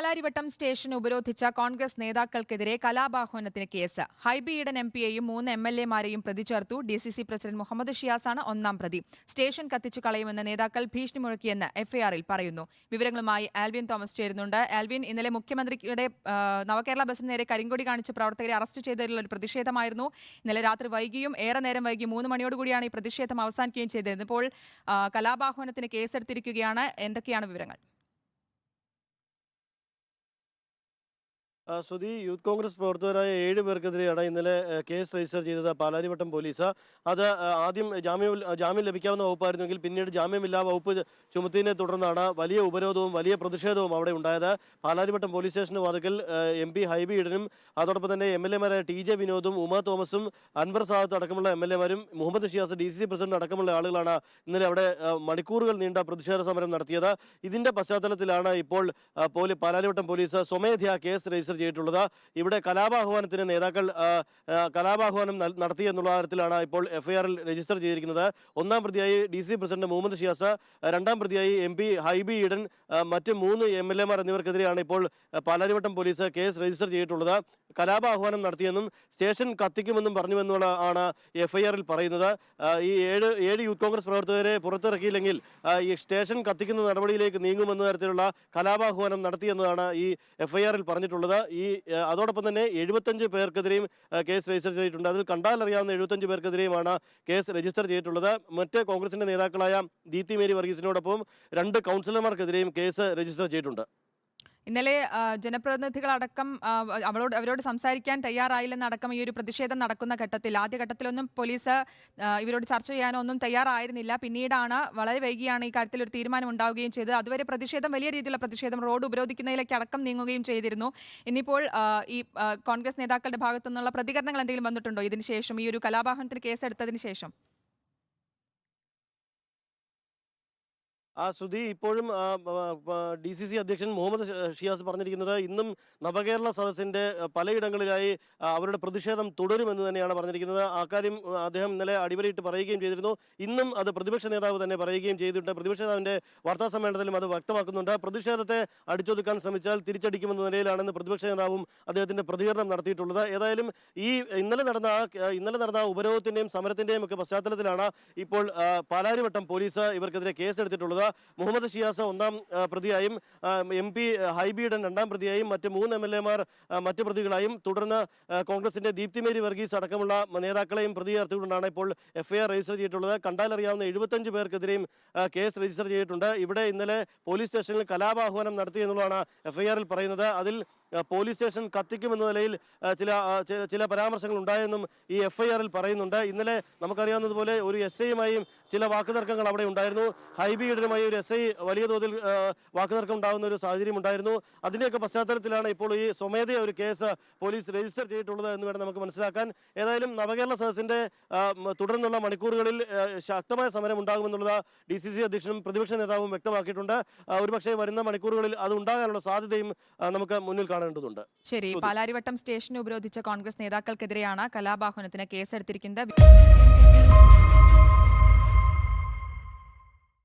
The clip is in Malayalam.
പാലാരിവട്ടം സ്റ്റേഷൻ ഉപരോധിച്ച കോൺഗ്രസ് നേതാക്കൾക്കെതിരെ കലാപാഹ്വാനത്തിന് കേസ്. ഹൈബി ഈഡൻ എം പിയെയും മൂന്ന് എം എൽ എമാരെയും പ്രതി ചേർത്തു D C C president Muhammad ഷിയാസാണ് ഒന്നാം പ്രതി. സ്റ്റേഷൻ കത്തിച്ചു കളയുമെന്ന് നേതാക്കൾ ഭീഷണി മുഴക്കിയെന്ന് എഫ്ഐആറിൽ പറയുന്നു. വിവരങ്ങളുമായി ആൽവിൻ തോമസ് ചേരുന്നുണ്ട്. ആൽവിൻ ഇന്നലെ മുഖ്യമന്ത്രിയുടെ നവകേരള ബസിന് നേരെ കരിങ്കൊടി കാണിച്ച് പ്രവർത്തകരെ അറസ്റ്റ് ചെയ്തതിലുള്ള ഒരു പ്രതിഷേധമായിരുന്നു. ഇന്നലെ രാത്രി വൈകിയും ഏറെ നേരം വൈകി മൂന്ന് മണിയോടുകൂടിയാണ് ഈ പ്രതിഷേധം അവസാനിക്കുകയും ചെയ്തത്. ഇപ്പോൾ കലാപാഹ്വാനത്തിന് കേസെടുത്തിരിക്കുകയാണ്. എന്തൊക്കെയാണ് വിവരങ്ങൾ? ശ്രുതി യൂത്ത് കോൺഗ്രസ് പ്രവർത്തകരായ ഏഴ് പേർക്കെതിരെയാണ് ഇന്നലെ കേസ് രജിസ്റ്റർ ചെയ്തത് പാലാരിവട്ടം പോലീസ്. അത് ആദ്യം ജാമ്യം ജാമ്യം ലഭിക്കാവുന്ന വകുപ്പായിരുന്നെങ്കിൽ പിന്നീട് ജാമ്യമില്ലാ വകുപ്പ് ചുമത്തിയതിനെ തുടർന്നാണ് വലിയ ഉപരോധവും വലിയ പ്രതിഷേധവും അവിടെ ഉണ്ടായത്. പാലാരിവട്ടം പോലീസ് സ്റ്റേഷന് വാതിക്കൽ എം പി ഹൈബി ഈഡനും അതോടൊപ്പം തന്നെ എം എൽ എമാരായ ടി ജെ വിനോദും ഉമ തോമസും അൻവർ സാദത്ത് അടക്കമുള്ള എം എൽ എമാരും Muhammad Shiyas D C C president അടക്കമുള്ള ആളുകളാണ് ഇന്നലെ അവിടെ മണിക്കൂറുകൾ നീണ്ട പ്രതിഷേധ സമരം നടത്തിയത്. ഇതിന്റെ പശ്ചാത്തലത്തിലാണ് ഇപ്പോൾ പാലാരിവട്ടം പോലീസ് സ്വമേധയാ കേസ് രജിസ്റ്റർ ചെയ്തിട്ടുള്ളത്. ഇവിടെ കലാപാഹ്വാനത്തിന് നേതാക്കൾ കലാപാഹ്വാനം നടത്തി എന്നുള്ള കാര്യത്തിലാണ് ഇപ്പോൾ എഫ്ഐആറിൽ രജിസ്റ്റർ ചെയ്തിരിക്കുന്നത്. ഒന്നാം പ്രതിയായി D C president Muhammad Shiyas രണ്ടാം പ്രതിയായി എം പി ഹൈബി ഈഡൻ മറ്റ് മൂന്ന് എം എൽ എമാർ എന്നിവർക്കെതിരെയാണ് ഇപ്പോൾ പാലാരിവട്ടം പോലീസ് കേസ് രജിസ്റ്റർ ചെയ്തിട്ടുള്ളത്. കലാപാഹ്വാനം നടത്തിയെന്നും സ്റ്റേഷൻ കത്തിക്കുമെന്നും പറഞ്ഞുവെന്നുള്ള ആണ് എഫ്ഐആറിൽ പറയുന്നത്. ഈ ഏഴ് ഏഴ് യൂത്ത് കോൺഗ്രസ് പ്രവർത്തകരെ പുറത്തിറക്കിയില്ലെങ്കിൽ ഈ സ്റ്റേഷൻ കത്തിക്കുന്ന നടപടിയിലേക്ക് നീങ്ങുമെന്ന തരത്തിലുള്ള കലാപാഹ്വാനം നടത്തിയെന്നതാണ് ഈ എഫ്ഐആറിൽ പറഞ്ഞിട്ടുള്ളത്. ഈ അതോടൊപ്പം തന്നെ എഴുപത്തഞ്ച് പേർക്കെതിരെയും കേസ് രജിസ്റ്റർ ചെയ്തിട്ടുണ്ട്. അതിൽ കണ്ടാലറിയാവുന്ന എഴുപത്തഞ്ച് പേർക്കെതിരെയുമാണ് കേസ് രജിസ്റ്റർ ചെയ്തിട്ടുള്ളത്. മറ്റ് കോൺഗ്രസിന്റെ നേതാക്കളായ ദീപ്തി മേരി വർഗീസിനോടൊപ്പം രണ്ട് കൗൺസിലർമാർക്കെതിരെയും കേസ് രജിസ്റ്റർ ചെയ്തിട്ടുണ്ട്. ഇന്നലെ ജനപ്രതിനിധികളടക്കം അവളോട് അവരോട് സംസാരിക്കാൻ തയ്യാറായില്ലെന്നടക്കം ഈ ഒരു പ്രതിഷേധം നടക്കുന്ന ഘട്ടത്തിൽ. ആദ്യ ഘട്ടത്തിലൊന്നും പോലീസ് ഇവരോട് ചർച്ച ചെയ്യാനോ ഒന്നും തയ്യാറായിരുന്നില്ല. പിന്നീടാണ് വളരെ വൈകിയാണ് ഈ കാര്യത്തിൽ ഒരു തീരുമാനം ഉണ്ടാവുകയും ചെയ്തത്. അതുവരെ പ്രതിഷേധം വലിയ രീതിയിലുള്ള പ്രതിഷേധം റോഡ് ഉപരോധിക്കുന്നതിലേക്ക് അടക്കം നീങ്ങുകയും ചെയ്തിരുന്നു. ഇന്നിപ്പോൾ ഈ കോൺഗ്രസ് നേതാക്കളുടെ ഭാഗത്തു നിന്നുള്ള പ്രതികരണങ്ങൾ എന്തെങ്കിലും വന്നിട്ടുണ്ടോ? ഇതിനുശേഷം ഈ ഒരു കലാപാഹനത്തിന് കേസെടുത്തതിന് ശേഷം. ആ ശ്രുതി ഇപ്പോഴും ഡി സി സി അധ്യക്ഷൻ മുഹമ്മദ് ഷിയാസ് പറഞ്ഞിരിക്കുന്നത് ഇന്നും നവകേരള സദസ്സിന്റെ പലയിടങ്ങളിലായി അവരുടെ പ്രതിഷേധം തുടരുമെന്ന് തന്നെയാണ് പറഞ്ഞിരിക്കുന്നത്. ആ കാര്യം ആ, അദ്ദേഹം ഇന്നലെ അടിവരയിട്ട് പറയുകയും ചെയ്തിരുന്നു. ഇന്നും അത് പ്രതിപക്ഷ നേതാവ് തന്നെ പറയുകയും ചെയ്തിട്ടുണ്ട്. പ്രതിപക്ഷ നേതാവിന്റെ വാർത്താ സമ്മേളനത്തിലും അത് വ്യക്തമാക്കുന്നുണ്ട്. പ്രതിഷേധത്തെ അടിച്ചൊതുക്കാൻ ശ്രമിച്ചാൽ തിരിച്ചടിക്കുമെന്ന നിലയിലാണെന്ന് പ്രതിപക്ഷ നേതാവും അദ്ദേഹത്തിന്റെ പ്രതികരണം നടത്തിയിട്ടുള്ളത്. ഏതായാലും ഈ ഇന്നലെ നടന്ന ഇന്നലെ നടന്ന ഉപരോധത്തിന്റെയും സമരത്തിന്റെയും ഒക്കെ പശ്ചാത്തലത്തിലാണ് ഇപ്പോൾ പാലാരിവട്ടം പോലീസ് ഇവർക്കെതിരെ കേസെടുത്തിട്ടുള്ളത്. മുഹമ്മദ് ഷിയാസ ഒന്നാം പ്രതിയായും എം പി ഹൈബീഡൻ രണ്ടാം പ്രതിയായും മറ്റ് മൂന്ന് എം എൽ എമാർ മറ്റ് പ്രതികളായും തുടർന്ന് കോൺഗ്രസിന്റെ ദീപ്തിമേരി വർഗീസ് അടക്കമുള്ള നേതാക്കളെയും പ്രതി ചേർത്തുകൊണ്ടാണ് ഇപ്പോൾ എഫ്ഐആർ രജിസ്റ്റർ ചെയ്തിട്ടുള്ളത്. കണ്ടാലറിയാവുന്ന എഴുപത്തഞ്ച് പേർക്കെതിരെയും കേസ് രജിസ്റ്റർ ചെയ്തിട്ടുണ്ട്. ഇവിടെ ഇന്നലെ പോലീസ് സ്റ്റേഷനിൽ കലാപാഹ്വാനം നടത്തി എന്നുള്ളതാണ് എഫ്ഐആറിൽ പറയുന്നത്. അതിൽ പോലീസ് സ്റ്റേഷൻ കത്തിക്കുമെന്ന നിലയിൽ ചില ചില പരാമർശങ്ങൾ ഉണ്ടായെന്നും ഈ എഫ്ഐആറിൽ പറയുന്നുണ്ട്. ഇന്നലെ നമുക്കറിയാവുന്നതുപോലെ ഒരു എസ് ഐയുമായും ചില വാക്കുതർക്കങ്ങൾ അവിടെ ഉണ്ടായിരുന്നു. ഹൈബിയുടനുമായി ഒരു എസ് ഐ വലിയ തോതിൽ വാക്കുതർക്കം ഉണ്ടാകുന്ന ഒരു സാഹചര്യം ഉണ്ടായിരുന്നു. അതിന്റെയൊക്കെ പശ്ചാത്തലത്തിലാണ് ഇപ്പോൾ ഈ സ്വമേധയ ഒരു കേസ് പോലീസ് രജിസ്റ്റർ ചെയ്തിട്ടുള്ളത് എന്ന് വേണം നമുക്ക് മനസ്സിലാക്കാൻ. ഏതായാലും നവകേരള സദസ്സിന്റെ തുടർന്നുള്ള മണിക്കൂറുകളിൽ ശക്തമായ സമരം ഉണ്ടാകുമെന്നുള്ളത് ഡി സി സി അധ്യക്ഷനും പ്രതിപക്ഷ നേതാവും വ്യക്തമാക്കിയിട്ടുണ്ട്. ഒരുപക്ഷെ വരുന്ന മണിക്കൂറുകളിൽ അത് ഉണ്ടാകാനുള്ള സാധ്യതയും നമുക്ക് മുന്നിൽ കാണേണ്ടതുണ്ട്. ശരി പാലാരിവട്ടം സ്റ്റേഷനെ ഉപരോധിച്ച കോൺഗ്രസ് നേതാക്കൾക്കെതിരെയാണ് കലാബാഹനത്തിന് കേസെടുത്തിരിക്കുന്നത്.